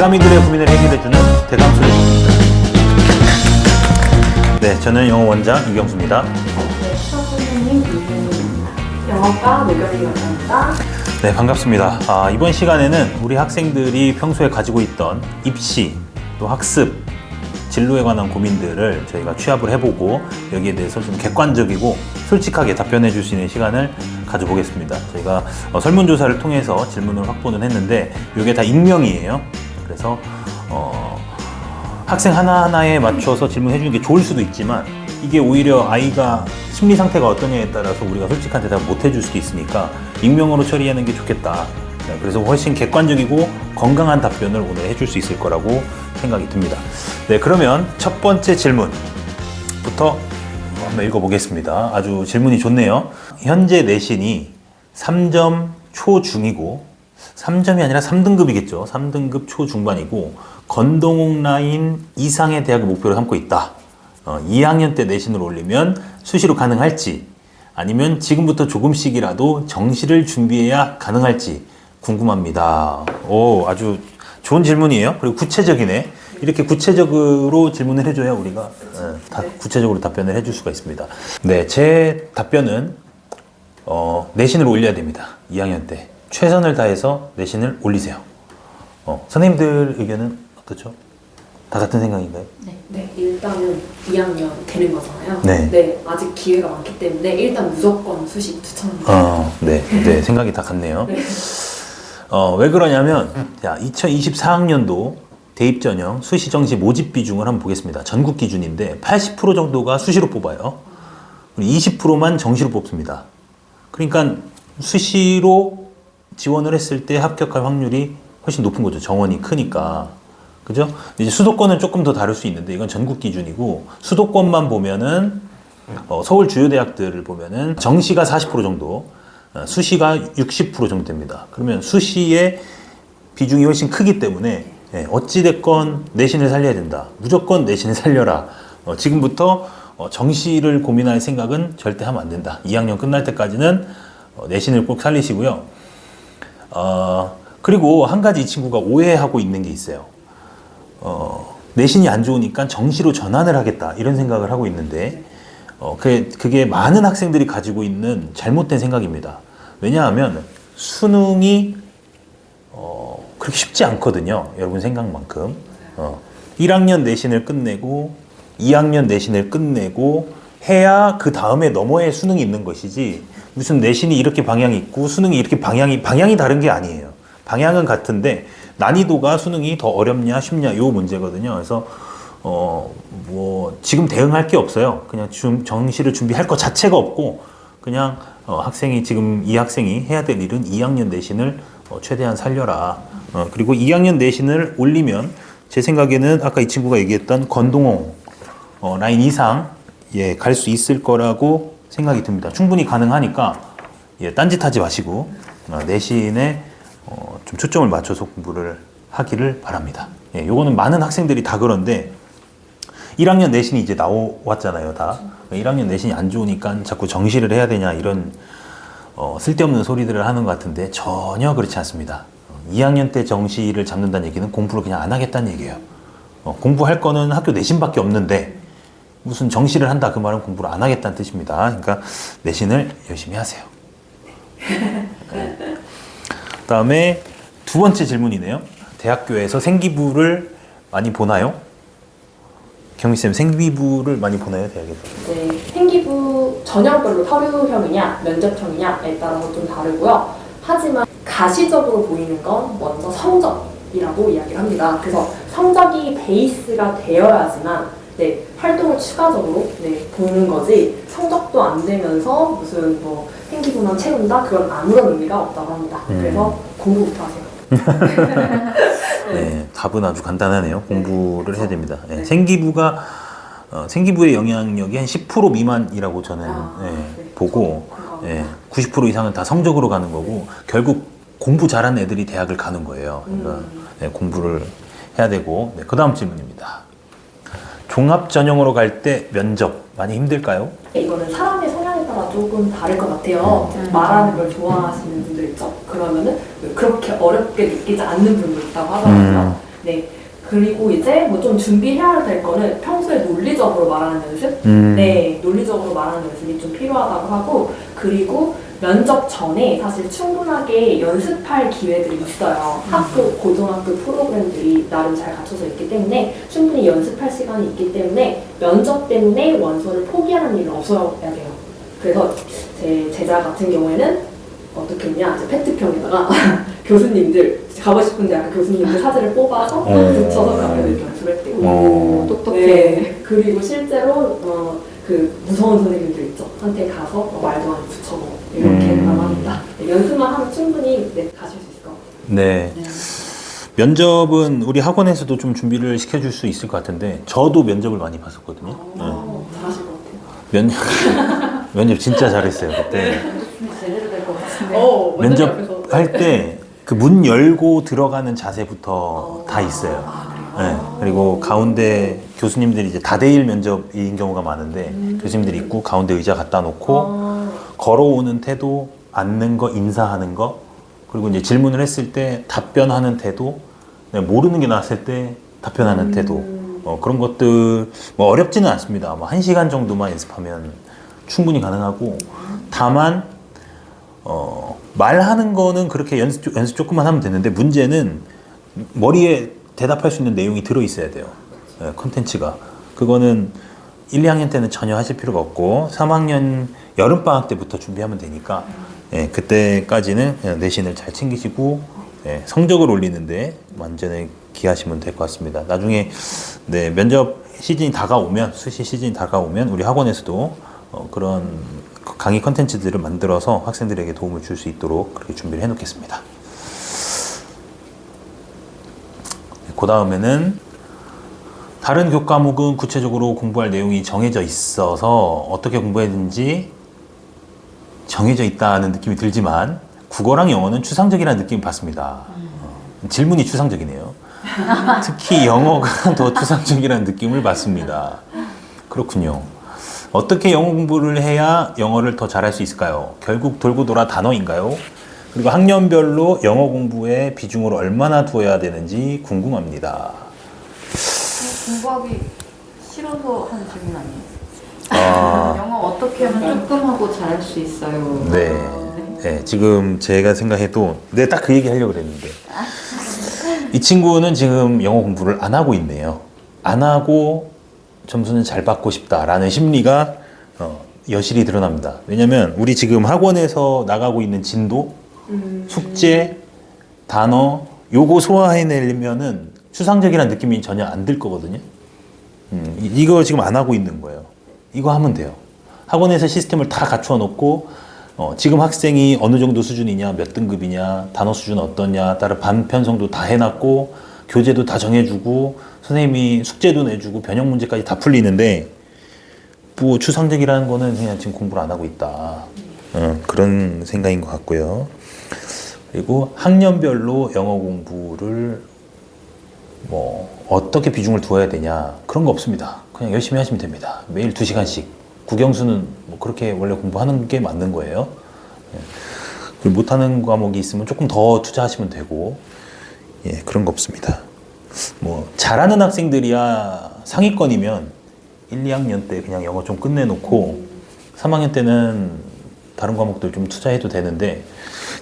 대가미들의 고민을 해결해주는 대감 소리입니다. 네, 저는 영어 원장 이경수입니다. 네, 수학 선생님 이민입니다. 영어과 노경이 원장입니다. 네, 반갑습니다. 아, 이번 시간에는 우리 학생들이 평소에 가지고 있던 입시, 또 학습, 진로에 관한 고민들을 저희가 취합을 해보고 여기에 대해서 좀 객관적이고 솔직하게 답변해 줄 수 있는 시간을 가져보겠습니다. 저희가 어, 설문조사를 통해서 질문을 확보는 했는데 이게 다 익명이에요. 그래서 어, 학생 하나하나에 맞춰서 질문해 주는 게 좋을 수도 있지만 이게 오히려 아이가 심리 상태가 어떠냐에 따라서 우리가 솔직한 대답 못 해줄 수도 있으니까 익명으로 처리하는 게 좋겠다. 네, 그래서 훨씬 객관적이고 건강한 답변을 오늘 해줄 수 있을 거라고 생각이 듭니다. 네, 그러면 첫 번째 질문부터 한번 읽어보겠습니다. 아주 질문이 좋네요. 현재 내신이 3점 초중이고 3점이 아니라 3등급이겠죠. 3등급 초중반이고 건동옥 라인 이상의 대학을 목표로 삼고 있다. 어, 2학년 때 내신을 올리면 수시로 가능할지 아니면 지금부터 조금씩이라도 정시를 준비해야 가능할지 궁금합니다. 오, 아주 좋은 질문이에요. 그리고 구체적이네. 이렇게 구체적으로 질문을 해줘야 우리가 예, 다 구체적으로 답변을 해줄 수가 있습니다. 네, 제 답변은 어, 내신을 올려야 됩니다. 2학년 때 최선을 다해서 내신을 올리세요. 어, 선생님들 의견은 어떻죠? 다 같은 생각인가요? 네, 네, 일단은 2학년 되는 거잖아요. 네. 아직 기회가 많기 때문에 일단 무조건 수시 추천합니다. 어, 네, 네, 생각이 다 같네요. 네. 어, 왜 그러냐면, 자, 2024학년도 대입 전형 수시 정시 모집 비중을 한번 보겠습니다. 전국 기준인데 80% 정도가 수시로 뽑아요. 그리고 20%만 정시로 뽑습니다. 그러니까 수시로 지원을 했을 때 합격할 확률이 훨씬 높은 거죠. 정원이 크니까. 그죠? 이제 수도권은 조금 더 다를 수 있는데 이건 전국 기준이고 수도권만 보면은 어, 서울 주요 대학들을 보면은 정시가 40% 정도, 어, 수시가 60% 정도 됩니다. 그러면 수시의 비중이 훨씬 크기 때문에 예, 어찌됐건 내신을 살려야 된다. 무조건 내신을 살려라. 어, 지금부터 어, 정시를 고민할 생각은 절대 하면 안 된다. 2학년 끝날 때까지는 어, 내신을 꼭 살리시고요. 어, 그리고 한 가지 이 친구가 오해하고 있는 게 있어요. 어, 내신이 안 좋으니까 정시로 전환을 하겠다. 이런 생각을 하고 있는데, 어, 그게, 그게 많은 학생들이 가지고 있는 잘못된 생각입니다. 왜냐하면 수능이 어, 그렇게 쉽지 않거든요. 여러분 생각만큼. 어, 1학년 내신을 끝내고 2학년 내신을 끝내고 해야 그 다음에 너머에 수능이 있는 것이지 무슨 내신이 이렇게 방향이 있고 수능이 이렇게 방향이 방향이 다른 게 아니에요. 방향은 같은데 난이도가 수능이 더 어렵냐 쉽냐 요 문제거든요. 그래서 어 뭐 지금 대응할 게 없어요. 그냥 좀 정시를 준비할 것 자체가 없고 그냥 어, 학생이 지금 이 학생이 해야 될 일은 2학년 내신을 어, 최대한 살려라. 어, 그리고 2학년 내신을 올리면 제 생각에는 아까 이 친구가 얘기했던 건동홍 어, 라인 이상 예, 갈 수 있을 거라고 생각이 듭니다. 충분히 가능하니까 예, 딴짓하지 마시고 어, 내신에 어, 좀 초점을 맞춰서 공부를 하기를 바랍니다. 예, 요거는 많은 학생들이 다 그런데 1학년 내신이 이제 나왔잖아요, 다. 1학년 내신이 안 좋으니까 자꾸 정시를 해야 되냐 이런 어, 쓸데없는 소리들을 하는 것 같은데 전혀 그렇지 않습니다. 어, 2학년 때 정시를 잡는다는 얘기는 공부를 그냥 안 하겠다는 얘기예요. 어, 공부할 거는 학교 내신밖에 없는데 무슨 정시를 한다 그 말은 공부를 안 하겠다는 뜻입니다. 그러니까 내신을 열심히 하세요. 네. 그다음에 두 번째 질문이네요. 대학교에서 생기부를 많이 보나요? 경미 쌤 생기부를 많이 보나요 대학에서? 네, 생기부 전형별로 서류형이냐 면접형이냐에 따라서 좀 다르고요. 하지만 가시적으로 보이는 건 먼저 성적이라고 이야기를 합니다. 그래서 성적이 베이스가 되어야지만 네, 활동을 추가적으로 네, 보는 거지 성적도 안 되면서 무슨 뭐 생기부만 채운다 그건 아무런 의미가 없다고 합니다. 음. 그래서 공부부터 하세요. 네, 답은 아주 간단하네요. 공부를 해야 됩니다. 네, 네. 생기부가 어, 생기부의 영향력이 한 10% 미만이라고 저는 아, 예, 네. 보고. 예, 90% 이상은 다 성적으로 가는 거고 결국 공부 잘하는 애들이 대학을 가는 거예요. 그러니까 음. 네, 공부를 해야 되고 네, 그 다음 질문입니다. 종합 전형으로 갈 때 면접 많이 힘들까요? 이거는 사람의 성향에 따라 조금 다를 것 같아요. 음. 말하는 걸 좋아하시는 분들 있죠. 그러면은 그렇게 어렵게 느끼지 않는 분도 있다고 하더라고요. 네. 그리고 이제 뭐 좀 준비해야 될 거는 평소에 논리적으로 말하는 연습? 음. 네, 논리적으로 말하는 연습이 좀 필요하다고 하고, 그리고 면접 전에 사실 충분하게 연습할 기회들이 있어요. 학교, 고등학교 프로그램들이 나름 잘 갖춰져 있기 때문에 충분히 연습할 시간이 있기 때문에 면접 때문에 원서를 포기하는 일은 없어야 돼요. 그래서 제 제자 같은 경우에는 어떻게 했냐, 이제 페트병에다가 교수님들, 가고 싶은 대학 교수님들 사진을 뽑아서 어. 붙여서 가면 이렇게 연습을 했대요. 어. 똑똑해. 네. 그리고 실제로 어, 그 무서운 선생님들 있죠. 한테 가서 어, 말도 안 붙여고 이렇게 음. 나갑니다. 네, 연습만 하면 충분히 네, 가실 수 있을 것 같아요. 네. 면접은 우리 학원에서도 좀 준비를 시켜줄 수 있을 것 같은데 저도 면접을 많이 봤었거든요. 네. 어, 잘하실 것 같아요. 면접 면접 진짜 잘했어요 그때. 제대로 될 것 같은데. 어, 면접. 할 때 그 문 열고 들어가는 자세부터 다 있어요. 아, 네. 그리고 가운데 교수님들이 이제 다대일 면접인 경우가 많은데 교수님들이 있고 가운데 의자 갖다 놓고 어, 걸어오는 태도, 앉는 거, 인사하는 거, 그리고 이제 질문을 했을 때 답변하는 태도, 네, 모르는 게 나왔을 때 답변하는 태도, 어, 그런 것들 뭐 어렵지는 않습니다. 뭐 한 시간 정도만 연습하면 충분히 가능하고, 다만 어, 말하는 거는 그렇게 연습, 조- 연습 조금만 하면 되는데 문제는 머리에 대답할 수 있는 내용이 들어 있어야 돼요. 예, 컨텐츠가. 그거는 1, 2학년 때는 전혀 하실 필요가 없고 3학년 여름 방학 때부터 준비하면 되니까 예, 그때까지는 그냥 내신을 잘 챙기시고 예, 성적을 올리는데 완전히 기하시면 될 것 같습니다. 나중에 네, 면접 시즌이 다가오면 수시 시즌이 다가오면 우리 학원에서도 어, 그런 강의 컨텐츠들을 만들어서 학생들에게 도움을 줄 수 있도록 그렇게 준비를 해놓겠습니다. 그 다음에는 다른 교과목은 구체적으로 공부할 내용이 정해져 있어서 어떻게 공부해야 되는지 정해져 있다는 느낌이 들지만 국어랑 영어는 추상적이라는 느낌을 받습니다. 어, 질문이 추상적이네요. 특히 영어가 더 추상적이라는 느낌을 받습니다. 그렇군요. 어떻게 영어 공부를 해야 영어를 더 잘할 수 있을까요? 결국 돌고 돌아 단어인가요? 그리고 학년별로 영어 공부에 비중을 얼마나 두어야 되는지 궁금합니다. 공부하기 싫어서 하는 질문 아니에요? 아, 영 어 어떻게 하면 조금 하고 잘할 수 있어요? 네. 네, 지금 제가 생각해도 네, 딱 그 얘기 하려고 그랬는데 이 친구는 지금 영어 공부를 안 하고 있네요. 안 하고 점수는 잘 받고 싶다라는 심리가 어, 여실히 드러납니다. 왜냐면 우리 지금 학원에서 나가고 있는 진도, 음, 숙제, 단어 요거 소화해내려면은 추상적이라는 느낌이 전혀 안 들 거거든요. 음, 이- 이거 지금 안 하고 있는 거예요. 이거 하면 돼요. 학원에서 시스템을 다 갖추어 놓고 어, 지금 학생이 어느 정도 수준이냐, 몇 등급이냐, 단어 수준 어떠냐 따라 반 편성도 다 해놨고 교재도 다 정해주고 선생님이 숙제도 내주고 변형 문제까지 다 풀리는데 뭐 추상적이라는 거는 그냥 지금 공부를 안 하고 있다. 어, 그런 생각인 것 같고요. 그리고 학년별로 영어 공부를 뭐 어떻게 비중을 두어야 되냐 그런 거 없습니다. 그냥 열심히 하시면 됩니다. 매일 두 시간씩 국영수는 뭐 그렇게 원래 공부하는 게 맞는 거예요. 예. 못하는 과목이 있으면 조금 더 투자하시면 되고 예 그런 거 없습니다. 뭐 잘하는 학생들이야 상위권이면 1, 2학년 때 그냥 영어 좀 끝내놓고 3학년 때는 다른 과목들 좀 투자해도 되는데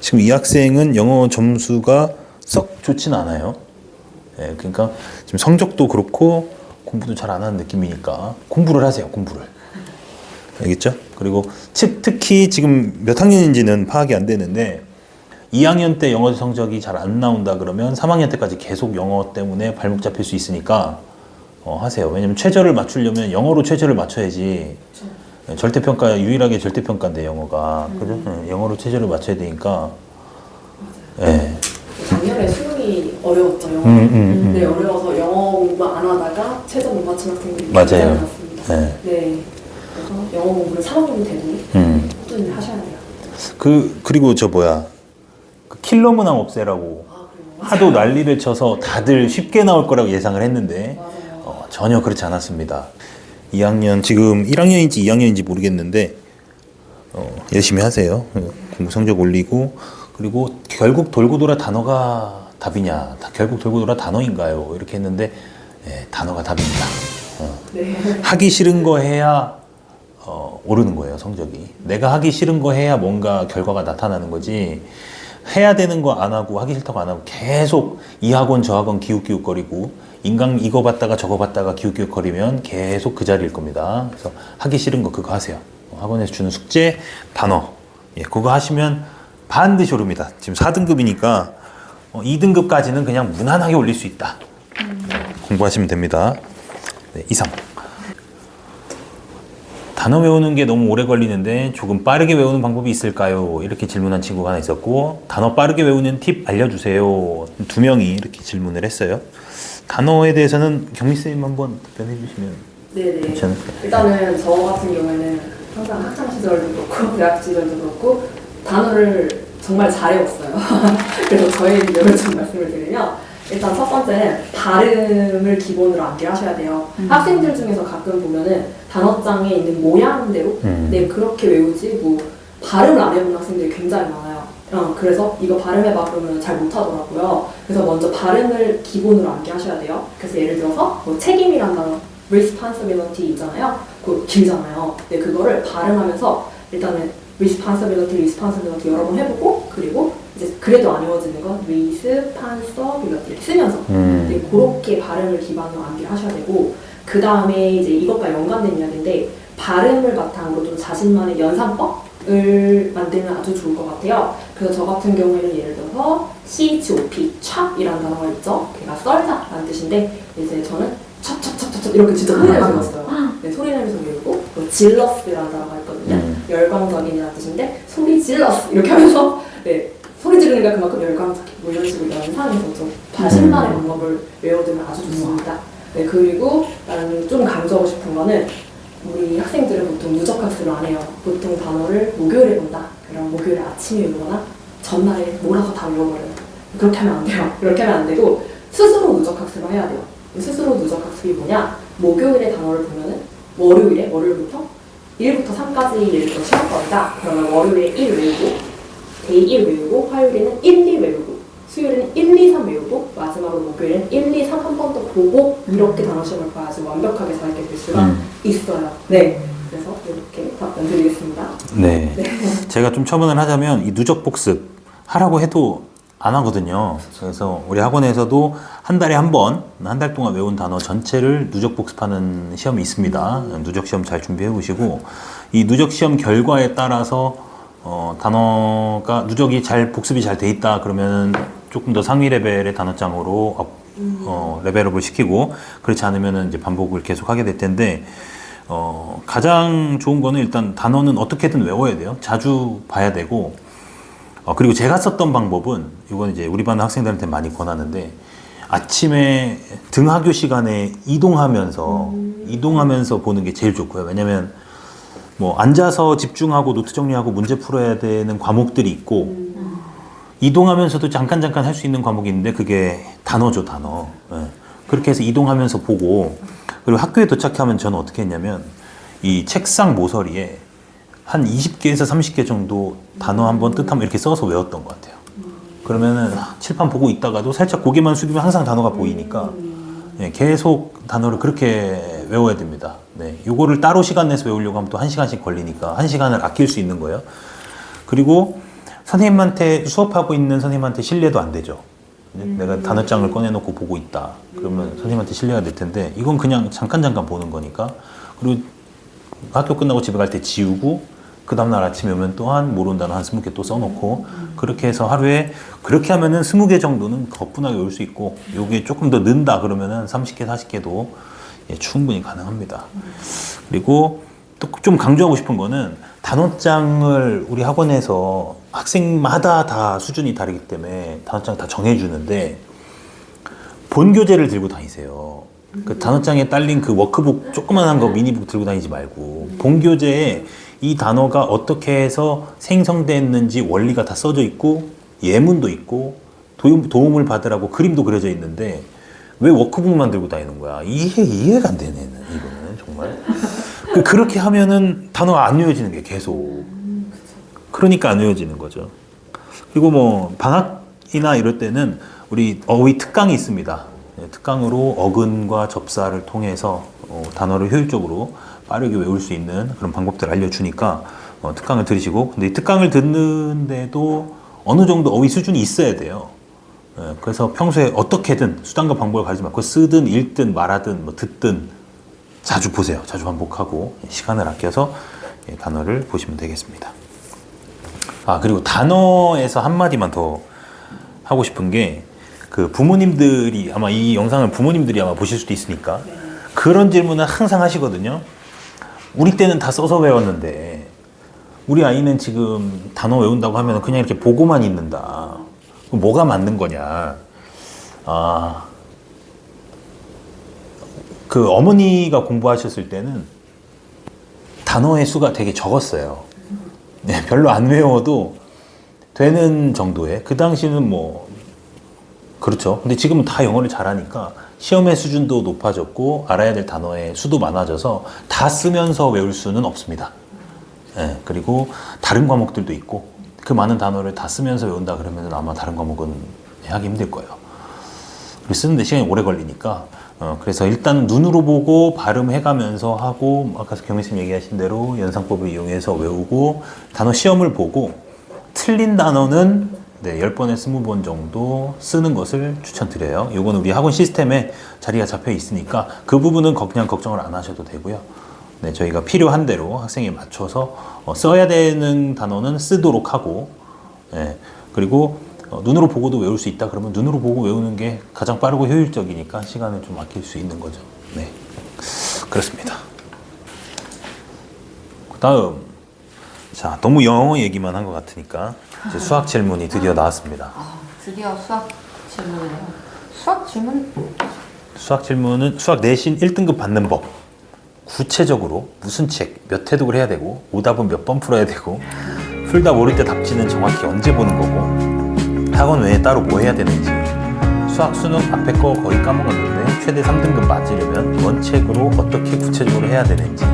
지금 이 학생은 영어 점수가 썩 좋진 않아요. 예, 그러니까 지금 성적도 그렇고 공부도 잘 안 하는 느낌이니까 공부를 하세요, 공부를. 알겠죠? 그리고 즉, 특히 지금 몇 학년인지는 파악이 안 되는데 2학년 때 영어 성적이 잘 안 나온다 그러면 3학년 때까지 계속 영어 때문에 발목 잡힐 수 있으니까 어, 하세요. 왜냐면 최저를 맞추려면 영어로 최저를 맞춰야지 예, 절대평가 유일하게 절대평가인데 영어가 그죠? 예, 영어로 최저를 맞춰야 되니까 예. 작년에 수능이 어려웠죠, 영어. 음, 음, 음. 네, 어려워서 영어 공부 안 하다가 최저 못 맞춘 학생들이. 굉장히 많습니다. 네. 네. 그래서 영어 공부를 3학년 되도 음. 꾸준히 하셔야 돼요. 그 그리고 저 뭐야 그 킬러 문항 없애라고 아, 그래요? 하도 난리를 쳐서 다들 쉽게 나올 거라고 예상을 했는데 맞아요. 어, 전혀 그렇지 않았습니다. 2학년 지금 1학년인지 2학년인지 모르겠는데 어, 열심히 하세요. 어, 공부 성적 올리고 그리고 결국 돌고 돌아 단어가 답이냐? 다 결국 돌고 돌아 단어인가요? 이렇게 했는데 예, 단어가 답입니다. 어. 네. 하기 싫은 거 해야 어, 오르는 거예요 성적이. 내가 하기 싫은 거 해야 뭔가 결과가 나타나는 거지. 해야 되는 거 안 하고 하기 싫다고 안 하고 계속 이 학원 저 학원 기웃기웃거리고 인강 이거 봤다가 저거 봤다가 기웃기웃거리면 계속 그 자리일 겁니다. 그래서 하기 싫은 거 그거 하세요. 어, 학원에서 주는 숙제 단어 예, 그거 하시면 반드시 오릅니다. 지금 4등급이니까 어, 2등급까지는 그냥 무난하게 올릴 수 있다. 공부하시면 됩니다. 네, 이상. 단어 외우는 게 너무 오래 걸리는데 조금 빠르게 외우는 방법이 있을까요? 이렇게 질문한 친구가 하나 있었고 단어 빠르게 외우는 팁 알려주세요. 두 명이 이렇게 질문을 했어요. 단어에 대해서는 경미 쌤 한번 답변해 주시면 네네. 괜찮을까요? 일단은 저 같은 경우에는 항상 학창 시절도 그렇고 대학 시절도 그렇고 단어를 정말 잘 외웠어요. 그래서 저의 비결을 좀 말씀을 드리면 일단 첫 번째는 발음을 기본으로 암기하셔야 돼요. 학생들 중에서 가끔 보면은 단어장에 있는 모양대로 음. 네 그렇게 외우지 뭐 발음을 안 해보는 학생들이 굉장히 많아요. 어, 그래서 이거 발음해봐 그러면 잘 못하더라고요. 그래서 먼저 발음을 기본으로 암기하셔야 돼요. 그래서 예를 들어서 뭐 책임이란 단어 responsibility 있잖아요. 그 길잖아요. 네, 그거를 발음하면서 일단은 responsibility, responsibility 여러 번 해보고 그리고 이제 그래도 안 외워지는 건 responsibility 이렇게 쓰면서 음. 네, 그렇게 발음을 기반으로 암기를 하셔야 되고 그 다음에 이제 이것과 연관된 이야기인데 발음을 바탕으로 좀 자신만의 연상법을 만들면 아주 좋을 것 같아요. 그래서 저 같은 경우에는 예를 들어서 CHOP, 찹이라는 단어가 있죠. 걔가 썰다라는 뜻인데 이제 저는 찹찹찹찹찹 이렇게 진짜 소리내면서 외웠어요. 네, 소리 내면서 외우고 또 질러스라는 단어가 있거든요. 음. 열광적인이라는 뜻인데 소리 질러스 이렇게 하면서 네, 소리 지르니까 그만큼 열광적인 뭐 이런 좀 자신만의 방법을 외워두면 아주 좋습니다. 네, 그리고 나는 좀 강조하고 싶은 거는 우리 학생들은 보통 누적 학습을 안 해요. 보통 단어를 목요일에 본다. 그럼 목요일 아침에 외우거나 전날에 몰아서 다 외워버려요. 그렇게 하면 안 돼요. 그렇게 하면 안 되고 스스로 누적 학습을 해야 돼요. 스스로 누적 학습이 뭐냐? 목요일에 단어를 보면은 월요일에 월요일부터 1부터 3까지 예를 들어 시험거리다. 그러면 월요일에 1 외우고 데이 1 외우고 화요일에는 1, 2 외우고 수요일에는 1, 2, 3 외우고 마지막으로 목요일에는 1, 2, 3 한 번 더 보고 이렇게 단어 시험을 봐야지 완벽하게 잘 이렇게 될 수가 음. 있어요. 네. 그래서 이렇게 답변 드리겠습니다. 네. 제가 좀 첨언을 하자면 이 누적 복습 하라고 해도 안 하거든요. 그래서 우리 학원에서도 한 달에 한 번, 한 달 동안 외운 단어 전체를 누적 복습하는 시험이 있습니다. 누적 시험 잘 준비해 보시고 이 누적 시험 결과에 따라서 어, 단어가 누적이 잘 복습이 잘 돼 있다 그러면 조금 더 상위 레벨의 단어장으로 업, 어, 레벨업을 시키고 그렇지 않으면 이제 반복을 계속 하게 될 텐데 어, 가장 좋은 거는 일단 단어는 어떻게든 외워야 돼요. 자주 봐야 되고 어, 그리고 제가 썼던 방법은 이건 이제 우리 반 학생들한테 많이 권하는데 아침에 등하교 시간에 이동하면서 이동하면서 보는 게 제일 좋고요. 왜냐면 뭐 앉아서 집중하고 노트 정리하고 문제 풀어야 되는 과목들이 있고 이동하면서도 잠깐 잠깐 할 수 있는 과목이 있는데 그게 단어죠 단어. 예. 그렇게 해서 이동하면서 보고 그리고 학교에 도착하면 저는 어떻게 했냐면 이 책상 모서리에 한 20개에서 30개 정도 단어 한번 뜻하면 이렇게 써서 외웠던 것 같아요. 그러면은 칠판 보고 있다가도 살짝 고개만 숙이면 항상 단어가 보이니까 예, 계속 단어를 그렇게 외워야 됩니다. 네, 요거를 따로 시간 내서 외우려고 하면 또 한 시간씩 걸리니까 한 시간을 아낄 수 있는 거예요. 그리고 선생님한테 수업하고 있는 선생님한테 신뢰도 안 되죠. 네, 내가 단어장을 꺼내놓고 보고 있다. 그러면 선생님한테 신뢰가 될 텐데 이건 그냥 잠깐 잠깐 보는 거니까 그리고 학교 끝나고 집에 갈 때 지우고 그 다음날 아침에 오면 또한 모르는 단어 한 스무 개 또 써놓고 그렇게 해서 하루에 그렇게 하면은 스무 개 정도는 거뿐하게 외울 수 있고 요게 조금 더 는다 그러면은 30개 40개도 예, 충분히 가능합니다. 그리고 또 좀 강조하고 싶은 거는 단어장을 우리 학원에서 학생마다 다 수준이 다르기 때문에 단어장 다 정해주는데 본 교재를 들고 다니세요. 그 단어장에 딸린 그 워크북 조그만한 거 미니북 들고 다니지 말고 본 교재에 이 단어가 어떻게 해서 생성됐는지 원리가 다 써져 있고 예문도 있고 도움, 도움을 받으라고 그림도 그려져 있는데 왜 워크북만 들고 다니는 거야? 이해 이해가 안 되네 이거는 정말. 그 그렇게 하면은 단어가 안 외워지는 게 계속. 그러니까 안 외워지는 거죠. 그리고 뭐 방학이나 이럴 때는 우리 어휘 특강이 있습니다. 네, 특강으로 어근과 접사를 통해서 어, 단어를 효율적으로 빠르게 외울 수 있는 그런 방법들을 알려주니까 어, 특강을 들으시고 근데 이 특강을 듣는데도 어느 정도 어휘 수준이 있어야 돼요. 예, 그래서 평소에 어떻게든 수단과 방법을 가리지 말고 쓰든 읽든 말하든 뭐 듣든 자주 보세요. 자주 반복하고 시간을 아껴서 예, 단어를 보시면 되겠습니다. 아 그리고 단어에서 한 마디만 더 하고 싶은 게 그 부모님들이 아마 이 영상을 부모님들이 아마 보실 수도 있으니까 그런 질문을 항상 하시거든요. 우리 때는 다 써서 외웠는데 우리 아이는 지금 단어 외운다고 하면 그냥 이렇게 보고만 있는다. 뭐가 맞는 거냐? 아, 그 어머니가 공부하셨을 때는 단어의 수가 되게 적었어요. 네, 별로 안 외워도 되는 정도의 그 당시는 뭐 그렇죠. 근데 지금은 다 영어를 잘하니까 시험의 수준도 높아졌고 알아야 될 단어의 수도 많아져서 다 쓰면서 외울 수는 없습니다. 예, 그리고 다른 과목들도 있고 그 많은 단어를 다 쓰면서 외운다 그러면 아마 다른 과목은 하기 힘들 거예요. 그리고 쓰는데 시간이 오래 걸리니까 어, 그래서 일단 눈으로 보고 발음해가면서 하고 아까 경희쌤 얘기하신 대로 연상법을 이용해서 외우고 단어 시험을 보고 틀린 단어는 네, 10번에 20번 정도 쓰는 것을 추천드려요. 이건 우리 학원 시스템에 자리가 잡혀 있으니까 그 부분은 거- 그냥 걱정을 안 하셔도 되고요. 네, 저희가 필요한 대로 학생에 맞춰서 어, 써야 되는 단어는 쓰도록 하고, 예, 그리고 어, 눈으로 보고도 외울 수 있다 그러면 눈으로 보고 외우는 게 가장 빠르고 효율적이니까 시간을 좀 아낄 수 있는 거죠. 네, 그렇습니다. 그 다음, 자 너무 영어 얘기만 한 것 같으니까 이제 수학 질문이 드디어 나왔습니다. 아, 드디어 수학 질문이네요. 수학 질문? 수학 질문은 수학 내신 1등급 받는 법. 구체적으로 무슨 책, 몇 회독을 해야 되고, 오답은 몇 번 풀어야 되고, 풀다 모를 때 답지는 정확히 언제 보는 거고, 학원 외에 따로 뭐 해야 되는지, 수학, 수능 앞에 거 거의 까먹었는데, 최대 3등급 맞으려면 원 책으로 어떻게 구체적으로 해야 되는지,